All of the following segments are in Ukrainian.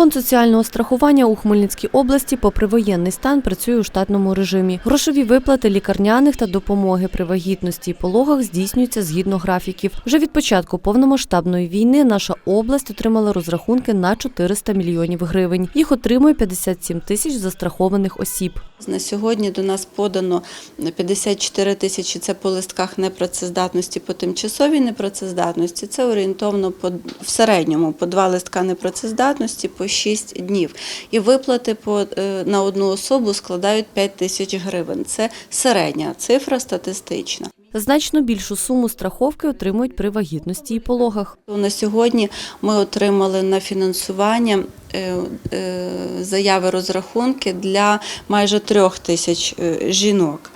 Фонд соціального страхування у Хмельницькій області, попри воєнний стан, працює у штатному режимі. Грошові виплати лікарняних та допомоги при вагітності і пологах здійснюються згідно графіків. Вже від початку повномасштабної війни наша область отримала розрахунки на 400 мільйонів гривень. Їх отримує 57 тисяч застрахованих осіб. На сьогодні до нас подано 54 тисячі. Це по листках непрацездатності, по тимчасовій непрацездатності. Це орієнтовно по в середньому по два листка непрацездатності по 6 днів. І виплати по е, на одну особу складають 5 тисяч гривень. Це середня цифра статистична. Значно більшу суму страховки отримують при вагітності і пологах. На сьогодні ми отримали на фінансування е, е, заяви розрахунки для майже трьох тисяч жінок.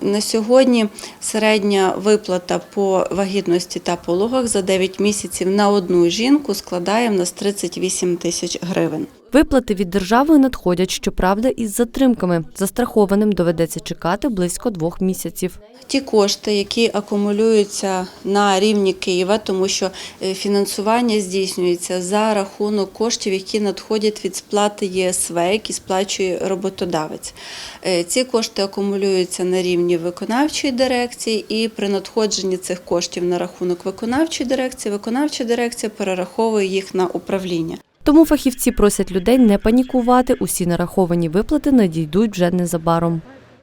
На сьогодні середня виплата по вагітності та пологах за 9 місяців на одну жінку складає в нас 38 тисяч гривень. Виплати від держави надходять, щоправда, із затримками. Застрахованим доведеться чекати близько двох місяців. Ті кошти, які акумулюються на рівні Києва, тому що е, фінансування здійснюється за рахунок коштів, які надходять від сплати ЄСВ, які сплачує роботодавець. Е, Ці кошти акумулюються на рівні виконавчої дирекції, і при надходженні цих коштів на рахунок виконавчої дирекції, виконавча дирекція перераховує їх на управління. Тому фахівці просять людей не панікувати. Усі нараховані виплати надійдуть вже незабаром.